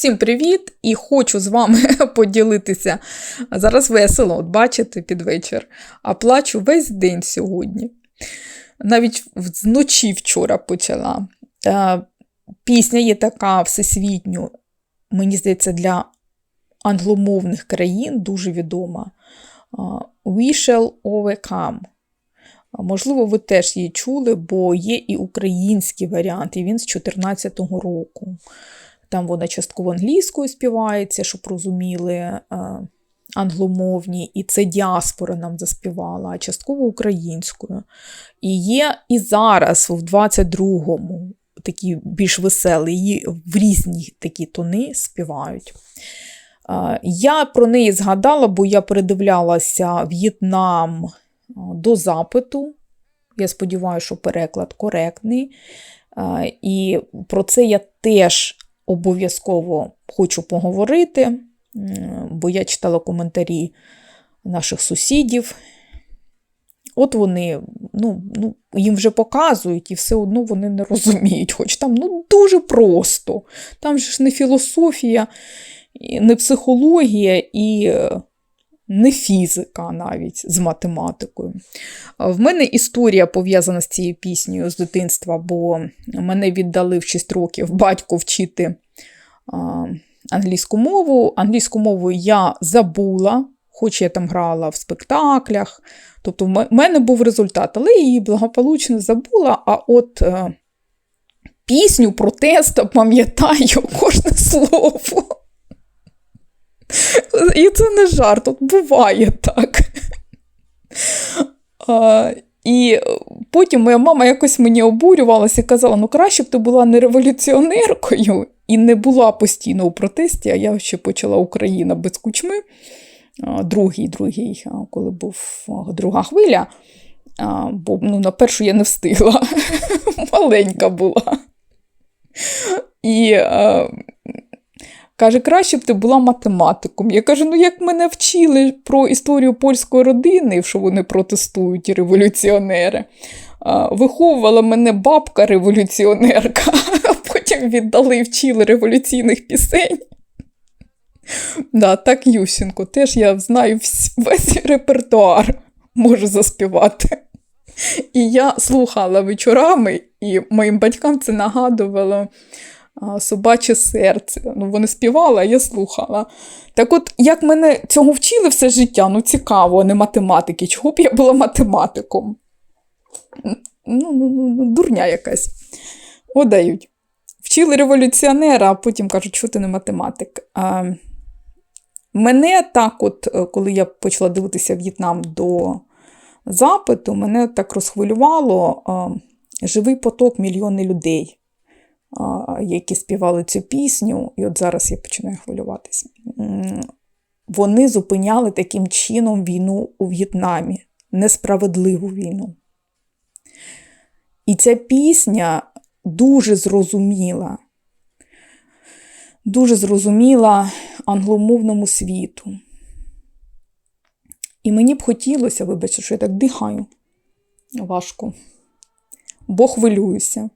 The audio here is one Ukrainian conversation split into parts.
Всім привіт! І хочу з вами поділитися. Зараз весело, от бачите, під вечір. А плачу весь день сьогодні. Навіть вночі вчора почала. Пісня є така всесвітньо, мені здається, для англомовних країн дуже відома. We shall overcome. Можливо, ви теж її чули, бо є і український варіант, і він з 2014 року. Там вона частково англійською співається, щоб розуміли е, англомовні, і це діаспора нам заспівала, а частково українською. І є і зараз, в 22-му, такі більш веселі, її в різні такі тони співають. Е, я про неї згадала, бо я передивлялася В'єтнам е, до запиту. Я сподіваюся, що переклад коректний. І про це я теж обов'язково хочу поговорити, бо я читала коментарі наших сусідів. От вони, ну, ну, їм вже показують, і все одно вони не розуміють. Хоч там ну, дуже просто. Там ж не філософія, не психологія і е, не фізика навіть з математикою. В мене історія пов'язана з цією піснею з дитинства, бо мене віддали в 6 років батько вчити англійську мову. Англійську мову я забула, хоч я там грала в спектаклях. Тобто, в мене був результат, але її благополучно забула. А от е, пісню протеста пам'ятаю кожне слово. І це не жарт, от буває так. А, І потім моя мама якось мені обурювалася і казала: ну краще б ти була не революціонеркою і не була постійно у протесті, а я ще почала Україна без кучми. Другий, другий, коли був друга хвиля, бо ну, на першу я не встигла, маленька була. І Каже, краще б ти була математиком. Я кажу, ну як мене вчили про історію польської родини, що вони протестують революціонери. Виховувала мене бабка революціонерка, а потім віддали і вчили революційних пісень. Да, Так, Ющенко, теж я знаю весь репертуар можу заспівати. І я слухала вечорами, і моїм батькам це нагадувало собаче серце. Ну, Вони співали, а я слухала. Так от, як мене цього вчили все життя, ну цікаво, а не математики. Чого б я була математиком? Ну, ну, ну, ну Дурня якась. Одають. Вчили революціонера, а потім кажуть, що ти не математик. А, Мене так, от, е, коли я почала дивитися В'єтнам до запиту, мене так розхвилювало а, живий поток мільйони людей які співали цю пісню, і от зараз я починаю хвилюватися, вони зупиняли таким чином війну у В'єтнамі, несправедливу війну. І ця пісня дуже зрозуміла, дуже зрозуміла англомовному світу. І мені б хотілося, вибачте, що я так дихаю важко, бо хвилююся.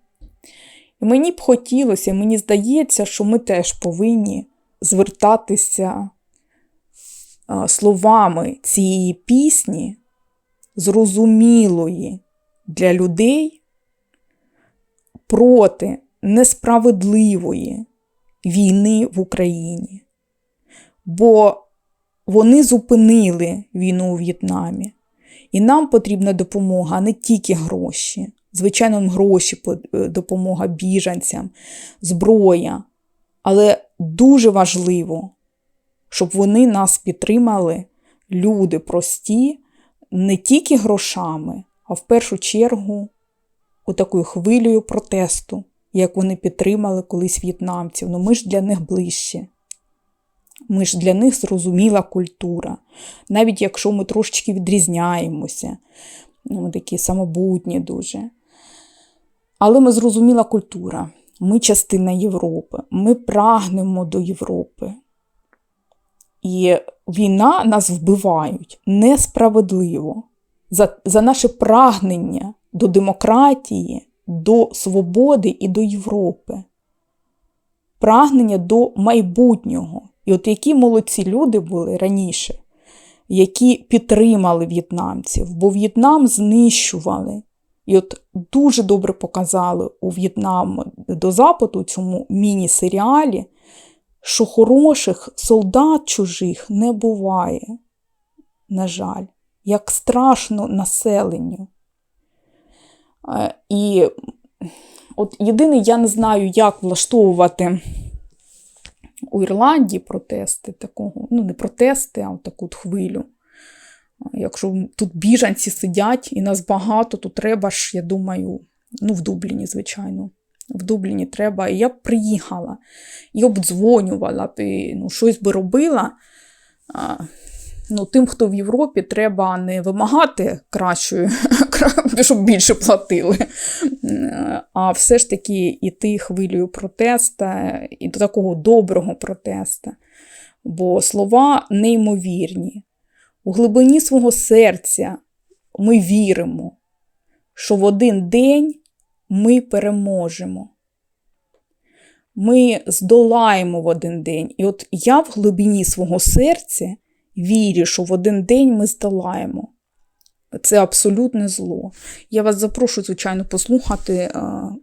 Мені б хотілося, мені здається, що ми теж повинні звертатися словами цієї пісні, зрозумілої для людей проти несправедливої війни в Україні. Бо вони зупинили війну у В'єтнамі. І нам потрібна допомога, не тільки гроші звичайно, гроші, е, допомога біженцям, зброя. Але дуже важливо, щоб вони нас підтримали, люди прості, не тільки грошами, а в першу чергу такою хвилею протесту, як вони підтримали колись в'єтнамців. Ну ми ж для них ближче. Ми ж для них зрозуміла культура. Навіть якщо ми трошечки відрізняємося, ну, ми такі самобутні дуже. Але ми зрозуміла культура, ми частина Європи, ми прагнемо до Європи. І війна нас вбивають несправедливо за, за наше прагнення до демократії, до свободи і до Європи. прагнення до майбутнього. І от які молодці люди були раніше, які підтримали в'єтнамців, бо В'єтнам знищували. І от дуже добре показали у В'єтнам до Западу цьому міні-серіалі, що хороших солдат чужих не буває, на жаль, як страшно населенню. Е, І от єдине, я не знаю, як влаштовувати у Ірландії протести такого, ну не протести, а таку хвилю. Якщо тут біженці сидять і нас багато, то треба ж, я думаю, ну, в Дубліні, звичайно. В Дубліні треба. І я б приїхала і обдзвонювала і, ну, щось би робила. А, ну, Тим, хто в Європі, треба не вимагати кращої, щоб більше платили, а все ж таки іти хвилею протеста, і до такого доброго протеста. Бо слова неймовірні. У глибині свого серця ми віримо, що в один день ми переможемо. Ми здолаємо в один день. І от я в глибині свого серця вірю, що в один день ми здолаємо. Це абсолютне зло. Я вас запрошую, звичайно, послухати е,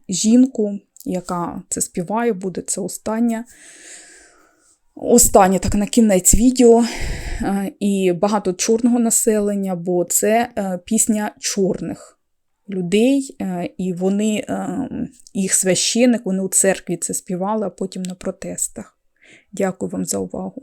жінку, яка це співає, буде це остання. Останнє так на кінець відео і багато чорного населення, бо це е, пісня чорних людей, е, і вони, їх священик, вони у церкві це співали, а потім на протестах. Дякую вам за увагу.